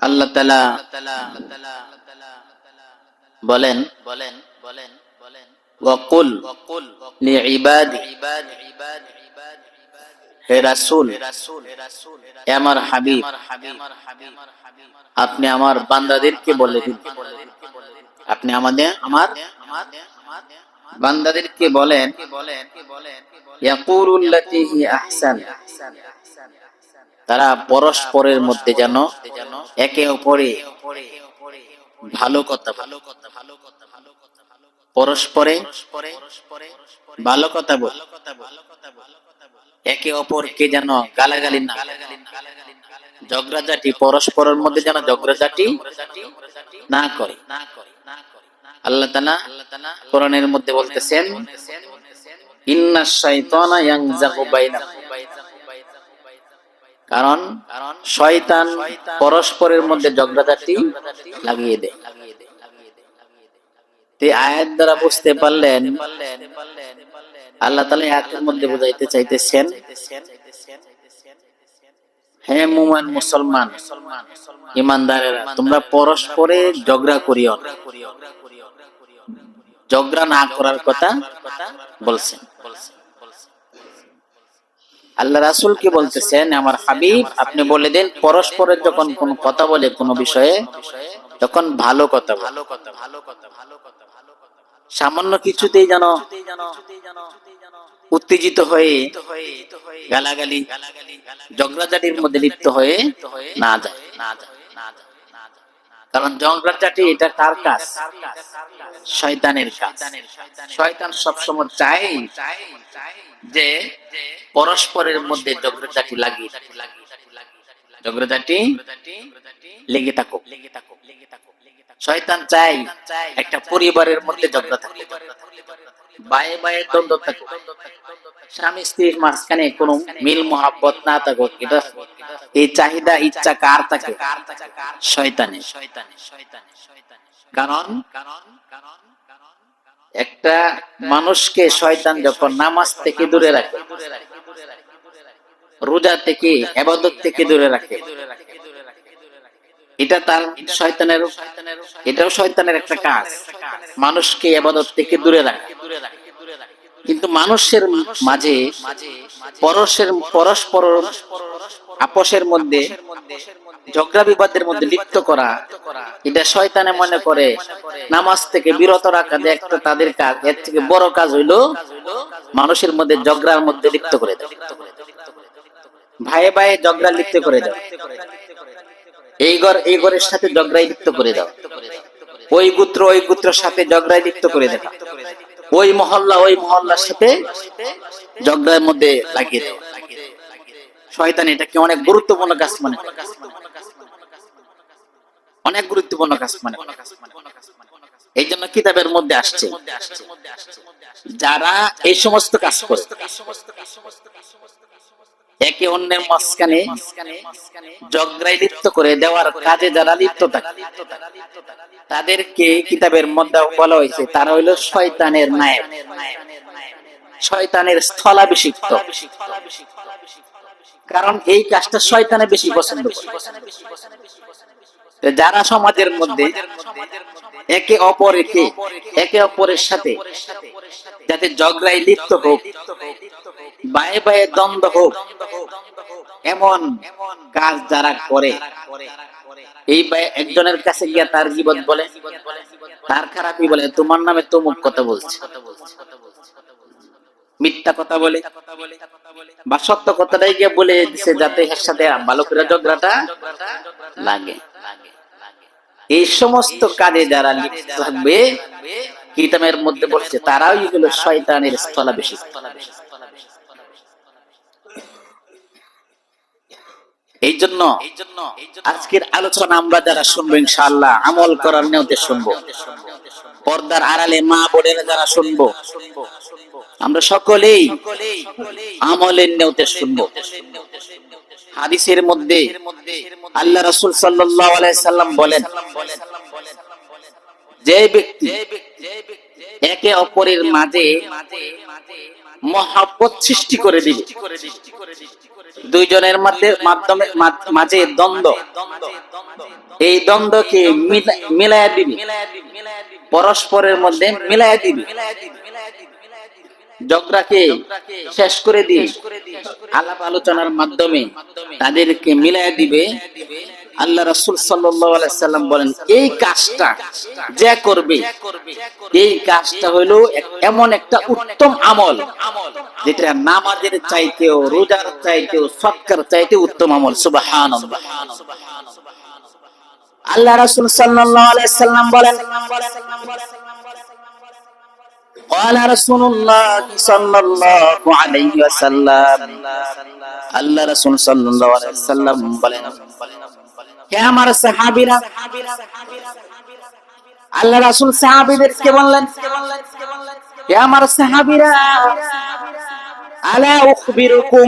আল্লাহ তালা বলেন বলেন বলেন বলেন ওয়াকুল লিইবাদি হে রাসূল, হে আমার হাবিব, আপনি আমার বান্দাদেরকে বলে দিন। আপনি আমাদের, আমার বান্দাদেরকে বলেন ইয়াকুলুল্লাতি আহসান। তারা পরস্পরের মধ্যে যেন একে অপরে ভালো কথা ভালো কথা ভালো কথা ভালো কথা পরস্পরে ভালো কথা বল। একে অপরকে যেন গালাগালি না ঝগড়াঝাটি পরস্পরের মধ্যে যেন ঝগড়াঝাটি না করে। আল্লাহ তালা কোরআনের মধ্যে বলতেছেন, ইন্না শাইতানা ইয়ানজাগু বাইনাকুম। কারণ শয়তান পরস্পরের মধ্যে ঝগড়াঝাটি লাগিয়ে দেয় আয়াত দ্বারা বুঝতে পারলেন, আল্লাহ তালা আয়াতের মধ্যে চাইতেছেন মুমান মুসলমান ইমানদারেরা তোমরা পরস্পরে ঝগড়া করিও। ঝগড়া না করার কথা বলছেন আল্লাহ রাসুল কি বলতেছেন, আমার হাবিব, আপনি বলে দেন, পরস্পরের যখন কোন কথা বলে, কোন বিষয়ে তখন ভালো কথা ভালো কথা ভালো কথা ভালো কথা ভালো কথা সামান্য কিছুতেই যেন উত্তেজিত হয়ে গালাগালি, ঝগড়াঝাটির মধ্যে লিপ্ত হয়ে না যায়। কারণ ঝগড়াঝাটি এটা কার কাজ? শয়তানের কাজ। শয়তান সবসময় চায় যে পরস্পরের মধ্যে ঝগড়াঝাটি লাগিয়ে ঝগড়াঝাটি লেগে থাকুক। লেগে লেগে শয়তান চাই একটা পরিবারের মধ্যে থাকে দ্বন্দ্ব স্বামী স্ত্রীর মাঝখানে কোন মিল মোহাব্বত না থাকুক। এটা এই চাহিদা, ইচ্ছা, কার থাকে? শয়তানে শয়তানে শয়তানে শয়তানে কারণ কারণ কারণ একটা মানুষকে শয়তান যখন নামাজ থেকে দূরে রাখে, রোজা থেকে এবাদত থেকে দূরে রাখে, এটা তার শয়তানের, এটাও শয়তানের একটা কাজ। মানুষকে এবাদত থেকে দূরে রাখে। কিন্তু মানুষের মাঝে, পরশের পরস্পর আপসের মধ্যে ঝগড়া বিবাদের মধ্যে লিপ্ত করা, এটা শয়তানে মনে করে, নামাজ থেকে বিরত রাখা যে একটা তাদের কাজ, এর থেকে বড় কাজ হইল মানুষের মধ্যে ঝগড়ার মধ্যে লিপ্ত করে দেয় ভাইয়ে ভাইয়ে ঝগড়া লিপ্ত করে দাও এই ঘর, এই ঘরের সাথে ঝগড়ায় লিপ্ত করে দাও ওই গুত্র, ওই গুত্রের সাথে ঝগড়ায় লিপ্ত করে দাও ওই মহল্লা, ওই মহল্লার সাথে ঝগড়ার মধ্যে লাগিয়ে দাও শয়তান এটাকে অনেক গুরুত্বপূর্ণ কাজ মনে করে। অনেক গুরুত্বপূর্ণ কাজ মনে। এই জন্য কিতাবের মধ্যে আসছে, যারা এই সমস্ত কাজ করে, একে অন্যের মাঝখানে ঝগড়ায় লিপ্ত করে দেওয়ার কাজে যারা লিপ্ত থাকে, তাদেরকে কিতাবের মধ্যে বলা হয়েছে, তারা হইল শয়তানের নায়ক শয়তানের স্থলাভিষিক্ত। কারণ এই কাজটা শয়তানে বেশি পছন্দ যারা সমাজের মধ্যে একে অপরকে, একে অপরের সাথে যাতে ঝগড়ায় লিপ্ত হোক, বায়ে বায়ে দ্বন্দ্ব হোক, এমন কাজ যারা করে, এই একজনের কাছে গিয়া তার জীবন বলে, তার খারাপই বলে, তোমার নামে তমুক কথা বলছে। মিথ্যা কথা বলে বা সত্য কথাটাই গিয়ে বলে দিছে যাতে এর সাথে ভালো করে ঝগড়াটা লাগে। এই সমস্ত কাজে যারা লিপ্ত থাকবে, কিতাবের মধ্যে বলছে, তারাই হলো শয়তানের স্থলাবেশী এই জন্য আজকের আলোচনা আমরা যারা শুনব, ইনশাআল্লাহ আমল করার নিয়তে শুনব। পর্দার আড়ালে মা বোনেরা যারা শুনব, আমরা সকলেই আমলের নিয়তে শুনব। হাদিসের মধ্যে আল্লাহ রাসূল সাল্লাম বলেন, যে ব্যক্তি একে অপরের মাঝে মহাব্বত সৃষ্টি করে দিবে, দুইজনের মধ্যে মাধ্যমে মাঝে দ্বন্দ্ব, এই দ্বন্দ্বকে মিলা- মিলায়া দিবি, পরস্পরের মধ্যে মিলায়া দিবি, ঝগড়াকে শেষ করে দিয়ে আলাপ আলোচনার মাধ্যমে তাদেরকে মিলায়া দিবে। আল্লাহ রাসূল সাল্লাম বলেন, এই কাজটা যে করবে, এই কাজটা হলো এমন একটা উত্তম আমল, যেটা নামাজের চাইতেও, রোজার চাইতেও, সৎকার চাইতে উত্তম আমল। সুবহানাল্লাহ। আল্লাহ রাসূল সাল্লাম বলেন قال رسول الله صلى الله عليه وسلم আল্লাহ রাসূল সাল্লাল্লাহু আলাইহি সাল্লাম বলেন হে আমার সাহাবীরা আল্লাহ রাসূল সাহাবীদেরকে বললেন হে আমার সাহাবীরা আলা উখবিরুকুম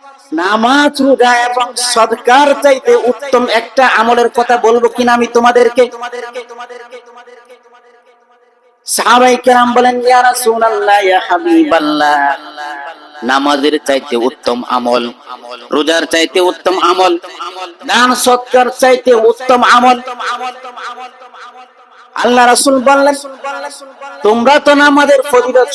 নামাজ, রোজা এবং সদকার চাইতে উত্তম একটা আমলের কথা বলব কিনা আমি তোমাদেরকে? সাহাবাই কেরাম বলেন, ইয়া রাসূলুল্লাহ, ইয়া হাবিবাল্লাহ। নামাজের চাইতে উত্তম আমল, রোজার চাইতে উত্তম আমল, দান, সৎকার চাইতে উত্তম আমল। আল্লাহ রাসূল বললেন, তোমরা তো নামাজের ফজিলত